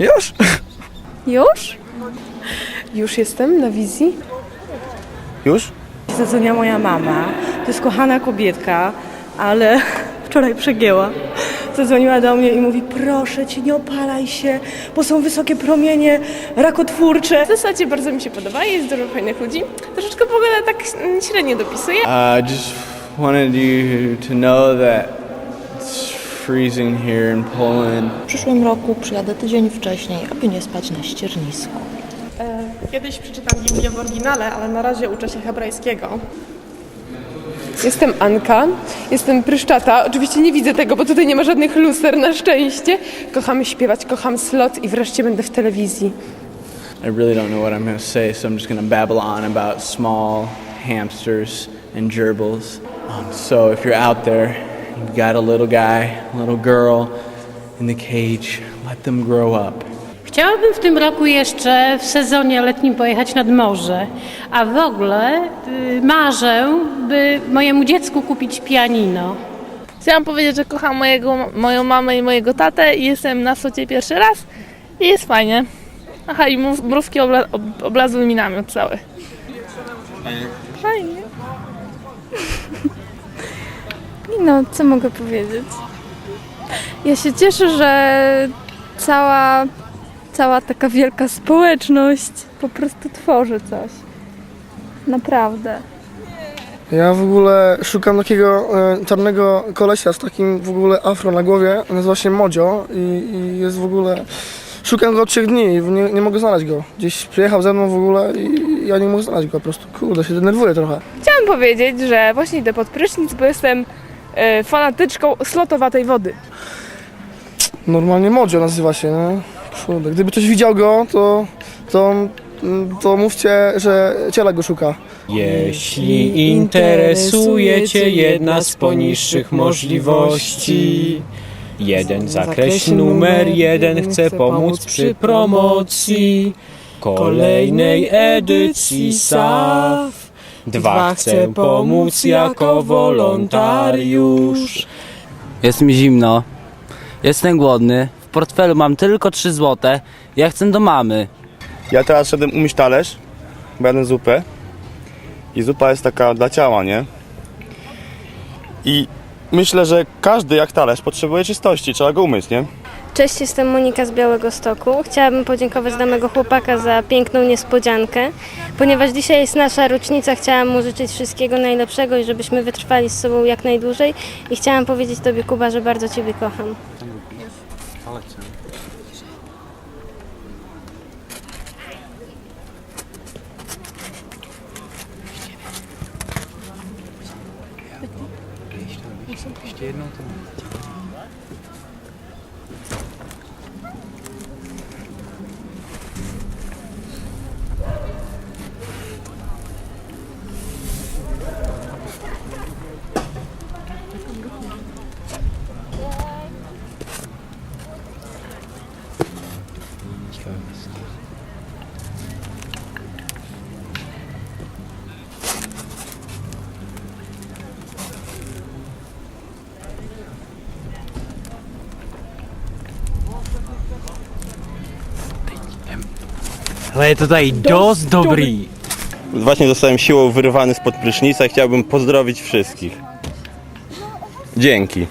Już? Już? Już jestem na wizji? Już? Zadzwoniła moja mama. To jest kochana kobietka, ale wczoraj przegięła. Zadzwoniła do mnie i mówi, proszę cię, nie opalaj się, bo są wysokie promienie rakotwórcze. W zasadzie bardzo mi się podoba, jest dużo fajnych ludzi. Troszeczkę pogoda tak średnio dopisuje. I just wanted you to know that freezing here in Poland. W przyszłym roku przyjadę tydzień wcześniej, aby nie spać na ściernisku. Kiedyś przeczytam Biblię w oryginale, ale na razie uczę się hebrajskiego. Jestem Anka, jestem pryszczata. Oczywiście nie widzę tego, bo tutaj nie ma żadnych luster na szczęście. Kocham śpiewać, kocham slot i wreszcie będę w telewizji. I really don't know what I'm going to say, so I'm just going to babble on about small hamsters and gerbils. Um, so if you're out there, you've got a little guy, a little girl in the cage, let them grow up. Chciałabym w tym roku jeszcze w sezonie letnim pojechać nad morze, a w ogóle y, marzę, by mojemu dziecku kupić pianino. Chciałam powiedzieć, że kocham mojego, moją mamę i mojego tatę i jestem na socie pierwszy raz i jest fajnie. Aha, i mrówki obla, ob, oblazły mi namiot cały. Fajnie. No, co mogę powiedzieć? Ja się cieszę, że cała, cała taka wielka społeczność po prostu tworzy coś. Naprawdę. Ja w ogóle szukam takiego e, czarnego kolesia z takim w ogóle afro na głowie. Nazywa się Modzio i, i jest w ogóle... Szukam go od trzech dni i nie, nie mogę znaleźć go. Gdzieś przyjechał ze mną w ogóle i ja nie mogę znaleźć go po prostu. Kurde, się denerwuję trochę. Chciałam powiedzieć, że właśnie idę pod prysznic, bo jestem fanatyczką slotowatej wody. Normalnie Modzio nazywa się, nie? Kurde, gdyby ktoś widział go, to, to, to mówcie, że ciela go szuka. Jeśli interesuje Cię jedna z poniższych możliwości, jeden zakreśl numer jeden chce pomóc przy promocji kolejnej edycji SAF. Dwa chce pomóc jako wolontariusz. Jest mi zimno. Jestem głodny. W portfelu mam tylko 3 złote. Ja chcę do mamy. Ja teraz szedłem umyć talerz, bo jadłem zupę i zupa jest taka dla ciała, nie? I myślę, że każdy jak talerz potrzebuje czystości, trzeba go umyć, nie? Cześć, jestem Monika z Białego Stoku. Chciałabym podziękować dla mojego chłopaka za piękną niespodziankę. Ponieważ dzisiaj jest nasza rocznica, chciałam mu życzyć wszystkiego najlepszego i żebyśmy wytrwali z sobą jak najdłużej. I chciałam powiedzieć Tobie, Kuba, że bardzo Ciebie kocham. Ale tutaj dos dobry. Właśnie zostałem siłą wyrwany spod prysznica i chciałbym pozdrowić wszystkich. Dzięki.